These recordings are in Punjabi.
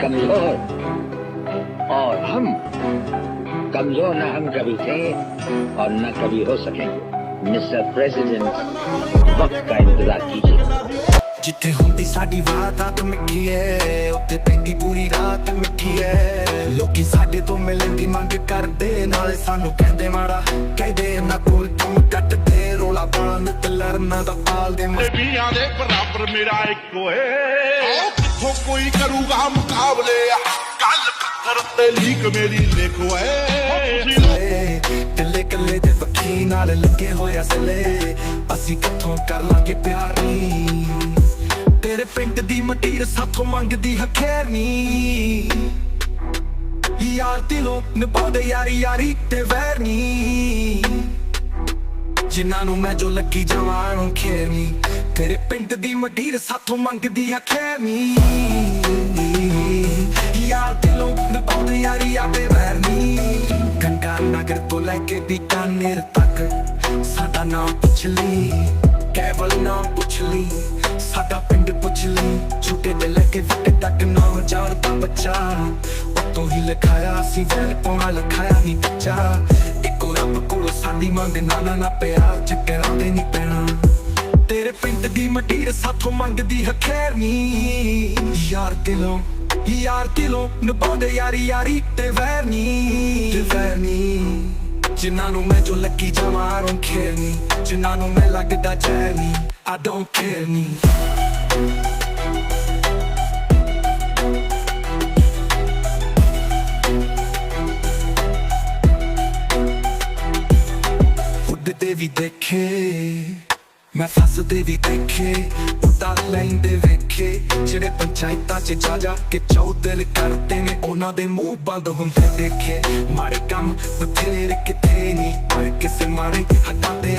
कमजोर और हम कमजोर न हम कभी थे और न कभी हो सकेंगे मिस्टर प्रेसिडेंट वक्त का इंतजार कीजिए ਜਿੱਥੇ ਹੁੰਦੀ ਸਾਡੀ ਬਾਤ ਮਿੱਠੀ ਏ ਉੱਥੇ ਪੈਂਦੀ ਪੂਰੀ ਰਾਤ ਮਿੱਠੀ ਏ ਲੋਕੀ ਸਾਡੇ ਤੋਂ ਮਿਲਣ ਦੀ ਮੰਗ ਕਰਦੇ ਨਾਲੇ ਸਾਨੂੰ ਕਹਿੰਦੇ ਮਾੜਾ ਕਹਿੰਦੇ ਨਾ ਕੋਲ ਕੰਮ ਕੱਟਦੇ ਰੋਲਾ ਪਾਣ ਤੇ ਲੜਨਾ ਦਾ ਪਾਲ ਦੇ ਤੇ ਵੀਆਂ ਦੇ ਬਰਾਬਰ ਮੇਰਾ ਇੱਕੋ ਏ ਆਓ ਕੋਈ ਕਰੂਗਾ ਮੁਕਾਬਲੇ। ਕੱਲ ਪੱਥਰ ਤੇ ਲੀਕ ਮੇਰੀ ਲਿਖੋ ਕੱਲੇ ਕੱਲੇ ਦੇ ਪੱਖੀ ਨਾਲ ਲੱਗੇ ਹੋਏ ਅਸਲੇ ਅਸੀਂ ਕਿੱਥੋਂ ਕਰ ਲਾਂਗੇ ਪਿਆਰ? ਨੀ ਤੇਰੇ ਪਿੰਡ ਦੀ ਮਟੀਰ ਸਾਥੋਂ ਮੰਗਦੀ ਹਖੇਰਨੀ। ਯਾਰ ਦਿਲੋਂ ਨਿਭਾਉਂਦੇ ਯਾਰੀ ਯਾਰੀ ਤੇ ਵੈਰ ਨੀ ਜਿਨ੍ਹਾਂ ਨੂੰ ਮੈਂ ਜੋ ਲੱਗੀ ਜਵਾਨ ਨੂੰ ਤੇਰੇ ਪਿੰਡ ਦੀ ਮਟੀਰ ਸਾਥੋਂ ਮੰਗਦੀ ਹਖੇਰਨੀ ਯਾਰ ਦਿਲੋਂ ਨਿਭਾਉਂਦੇ ਯਾਰੀ ਯਾਰੀ ਵੈਰ ਨੀ ਗੰਗਾ ਨਗਰ ਤੋਂ ਲੈ ਕੇ ਬੀਕਾਨੇਰ ਤੱਕ ਸਾਡਾ ਨਾਮ ਪੁੱਛ ਲਈ, ਕੇਵਲ ਨਾਮ ਪੁੱਛ ਲਈ, ਸਾਡਾ ਪਿੰਡ ਪੁੱਛ ਲਈ। ਛੁੱਟੇ ਦੇ ਲੈ ਕੇ ਫਿੱਟ ਤੱਕ ਨਾ ਹਜ਼ਾਰ ਦਾ ਬੱਚਾ, ਉਤੋਂ ਹੀ ਲਿਖਾਇਆ ਸੀ ਵੈਲ ਪਾਉਣਾ ਲਿਖਾਇਆ ਨਹੀਂ ਬੱਚਾ। ਇੱਕੋ ਰੱਬ ਕੋਲ ਸਾਡੀ ਨਾ ਨਾ ਨਾ ਪਿਆ ਚੱਕਰਾਂ ਤੇ ਨਹੀਂ ਪੈਣਾ। ਤੇਰੇ ਪਿੰਡ ਦੀ ਮਟੀਰ ਸਾਥੋਂ ਮੰਗਦੀ ਹਖੇਰਨੀ ਯਾਰ ਦਿਲੋਂ ਯਾਰ ਦਿਲੋਂ ਨਿਭਾਉਂਦੇ ਯਾਰੀ ਯਾਰੀ ਤੇ ਵੈਰ ਨੀ। ਤੇ ਵੈਰ ਨੀ। ਜਿਨ੍ਹਾਂ ਨੂੰ ਮੈਂ ਜੋ ਲੱਗੀ ਜਮਾਂ don't care ਨੀ। ਜਿਨ੍ਹਾਂ ਨੂੰ ਮੈਂ ਲੱਗਦਾ ਜ਼ਹਿਰ ਨੀ, I don't care ਵੀ ਦੇਖੇ, ਮੈਂ ਫਸਦੇ ਵੀ ਦੇਖੇ ਉਤਾਰ ਲੈਂਦੇ ਵੇਖੇ, ਜਿਹੜੇ ਪੰਚਾਇਤਾਂ 'ਚ ਜਾ ਜਾ ਕੇ ਚੌਧਰ ਕਰਦੇ ਨੇ, ਉਹਨਾਂ ਦੇ ਮੂੰਹ ਬੰਦ ਹੁੰਦੇ ਦੇਖੇ। ਮਾੜੇ ਕੰਮ ਬਥੇਰੇ ਕਿਤੇ ਨਹੀਂ, ਪਰ ਕਿਸੇ ਮਾਰੇ ਹੱਥਾਂ ਤੇ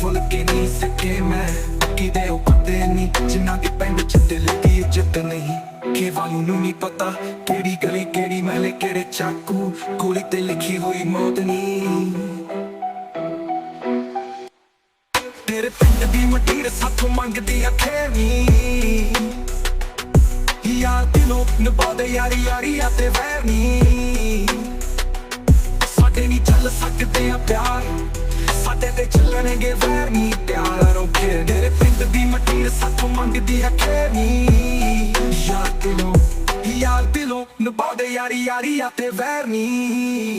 ਫੁੱਲ ਕੇ ਨਹੀਂ ਸਕੇ ਮੈਂ। ਕਿਦੇ ਉਪਦੇ ਨਹੀਂ, ਜਿਨ੍ਹਾਂ ਦੇ ਪਿੰਡ 'ਚ ਦਿਲ ਦੀ ਇੱਜ਼ਤ ਨਹੀਂ। ਕਿ ਵਾਲੂ ਨੂੰ ਨਹੀਂ ਪਤਾ ਕਿਹੜੀ ਗਲੀ, ਕਿਹੜੀ ਮਹਲੇ, ਕਿਹੜੇ ਚਾਕੂ, ਗੋਲੀ ਤੇ ਲਿਖੀ ਹੋਈ ਮੌਤ ਨਹੀਂ। ਤੇਰੇ ਪਿੰਡ ਦੀ ਮਟੀਰ ਸਾਥੋਂ ਮੰਗਦੀ ਅਖੇਰੀ ਯਾਰ ਦਿਲੋਂ ਨਿਭਾਉਂਦੇ ਯਾਰੀ ਯਾਰੀ ਆ ਤੇ ਵੈਰਨੀ। ਸਾਡੇ ਨਹੀਂ ਚੱਲ ਸਕਦੇ ਆ ਪਿਆਰ। ਸਾਡੇ ਤੇ ਚੱਲਣਗੇ ਵੈਰਨੀ। ਪਿਆਰ ਰੋਕੇ ਤੇਰੇ ਪਿੰਡ ਦੀ ਮਟੀਰ ਸਾਥੋਂ ਮੰਗਦੀ ਅਖੇਰੀ ਯਾਰ ਦਿਲੋਂ ਯਾਰ ਦਿਲੋਂ ਨਿਭਾਉਂਦੇ ਯਾਰੀ ਯਾਰੀ ਆ ਤੇ ਵੈਰਨੀ।